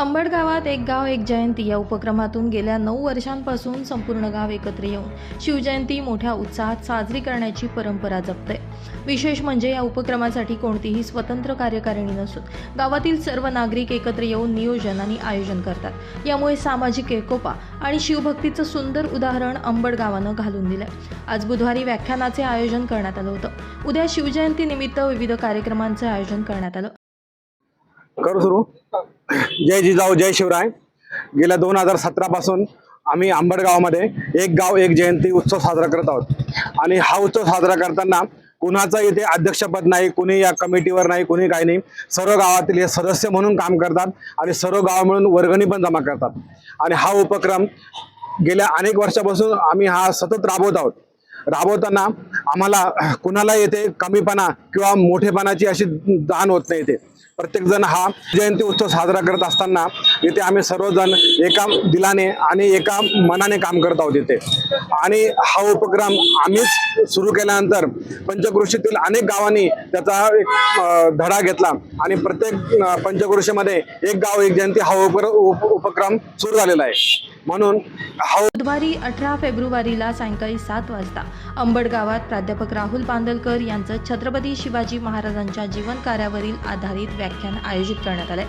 अंबड गावात एक गाव एक जयंती या उपक्रमातून गेल्या नऊ वर्षांपासून संपूर्ण गाव एकत्र येऊन शिवजयंती मोठ्या उत्साहात साजरी करण्याची परंपरा जपते विशेष म्हणजे या उपक्रमासाठी कोणतीही स्वतंत्र कार्यकारिणी नसून गावातील सर्व नागरिक एकत्र येऊन नियोजन आणि आयोजन करतात. यामुळे सामाजिक एकोपा आणि शिवभक्तीचं सुंदर उदाहरण अंबड गावानं घालून दिलं आज बुधवारी व्याख्यानाचे आयोजन करण्यात आलं होतं. उद्या शिवजयंतीनिमित्त विविध कार्यक्रमांचं आयोजन करण्यात आलं. करू सुरू. जय जिजाऊ जय शिवराय. गेल्या दोन हजार सतरा पासून आम्ही आंबडगावामध्ये एक गाव एक जयंती उत्सव साजरा करत आहोत. आणि हा उत्सव साजरा करताना कुणाचं इथे अध्यक्षपद नाही कुणी या कमिटीवर नाही कुणी काही नाही. सर्व गावातील हे सदस्य म्हणून काम करतात आणि सर्व गाव मिळून वर्गणी पण जमा करतात. आणि हा उपक्रम गेल्या अनेक वर्षापासून आम्ही हा सतत राबवत आहोत. राबवताना आम्हाला कुणाला येथे कमीपणा किंवा मोठेपणाची अशी जाण होत नाही इथे. प्रत्येक जण हा जयंती उत्सव साजरा करत असताना इथे आम्ही सर्वजण एका दिलाने आणि एका मनाने काम करत आहोत इथे. आणि हा उपक्रम आम्हीच सुरू केल्यानंतर पंचकृषीतील अनेक गावांनी त्याचा एक धडा घेतला आणि प्रत्येक पंचकृषीमध्ये एक गाव एक जयंती हा उप- उपक्रम सुरू झालेला आहे. म्हणून हा बुधवारी अठरा फेब्रुवारीला सायंकाळी सात वाजता अंबड गावात प्राध्यापक राहुल बांदलकर यांचं छत्रपती शिवाजी महाराजांच्या जीवन कार्यावरील आधारित व्याख्यान आयोजित करण्यात आले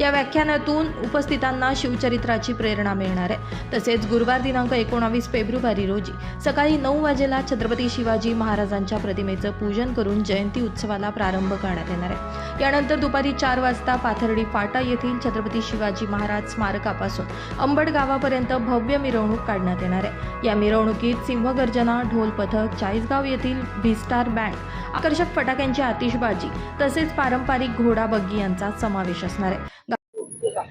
या व्याख्यानातून उपस्थितांना शिवचरित्राची प्रेरणा मिळणार आहे. तसेच गुरुवार दिनांक एकोणावीस फेब्रुवारी रोजी सकाळी नऊ वाजेला छत्रपती शिवाजी महाराजांच्या प्रतिमेचं पूजन करून जयंती उत्सवाला प्रारंभ करण्यात येणार आहे. यानंतर दुपारी चार वाजता पाथर्डी फाटा येथील छत्रपती शिवाजी महाराज स्मारकापासून अंबड गावापर्यंत भव्य मिरवणूक काढण्यात येणार आहे. या मिरवणुकीत सिंहगर्जना ढोल पथक चाळीसगाव येथील व्हिस्टार बँड आकर्षक फटाक्यांची आतिषबाजी तसेच पारंपरिक घोडा बग्गी यांचा समावेश असणार आहे.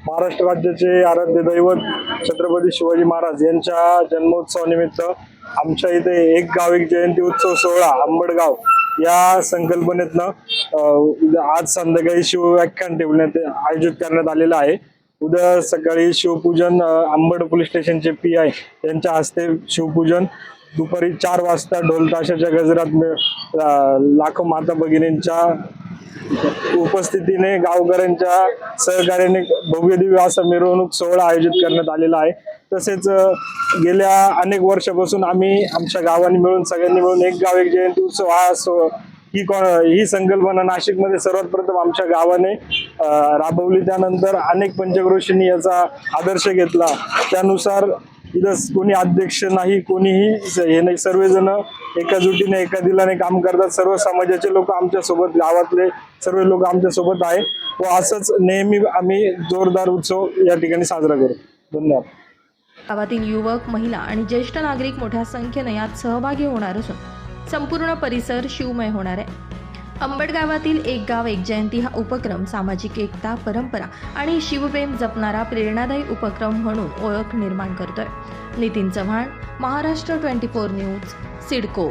महाराष्ट्र राज्याचे आराध्य दैवत छत्रपती शिवाजी महाराज यांच्या जन्मोत्सवानिमित्त आमच्या इथे एक गाव एक जयंती उत्सव सोहळा आंबडगाव या संकल्पनेतनं आज संध्याकाळी शिवव्याख्यान ठेवण्यात आयोजित करण्यात आलेलं आहे. उद्या सकाळी शिवपूजन आंबड पोलीस स्टेशनचे पी आय यांच्या हस्ते शिवपूजन दुपारी चार वाजता ढोलताशाच्या गजरात मिळ- लाखो माता भगिनींच्या उपस्थितीने गावकऱ्यांच्या सहकार्याने भव्य दिव्य असा मिरवणूक सोहळा आयोजित करण्यात आलेला आहे. तसेच गेल्या अनेक वर्षापासून आम्ही आमच्या गावांनी मिळून सगळ्यांनी मिळून एक गाव एक जयंती उत्सव हा ही कोण ही संकल्पना नाशिकमध्ये सर्वात प्रथम आमच्या गावाने राबवली. त्यानंतर अनेक पंचक्रोशींनी याचा आदर्श घेतला. त्यानुसार इथं कोणी अध्यक्ष नाही कोणीही हे नाही. सर्वजण एका जुटीने एका दिलाने काम करतात. सर्व समाजाचे लोक आमच्यासोबत गावातले सर्व लोक आमच्यासोबत आहे व असंच नेहमी आम्ही जोरदार उत्सव या ठिकाणी साजरा करू. धन्यवाद. गावातील युवक महिला आणि ज्येष्ठ नागरिक मोठ्या संख्येने यात सहभागी होणार असून संपूर्ण परिसर शिवमय होणार आहे. अंबड गावातील एक गाव एक जयंती हा उपक्रम सामाजिक एकता परंपरा आणि शिवप्रेम जपणारा प्रेरणादायी उपक्रम म्हणून ओळख निर्माण करतोय. Nitin Chavan Maharashtra twenty four news CIDCO.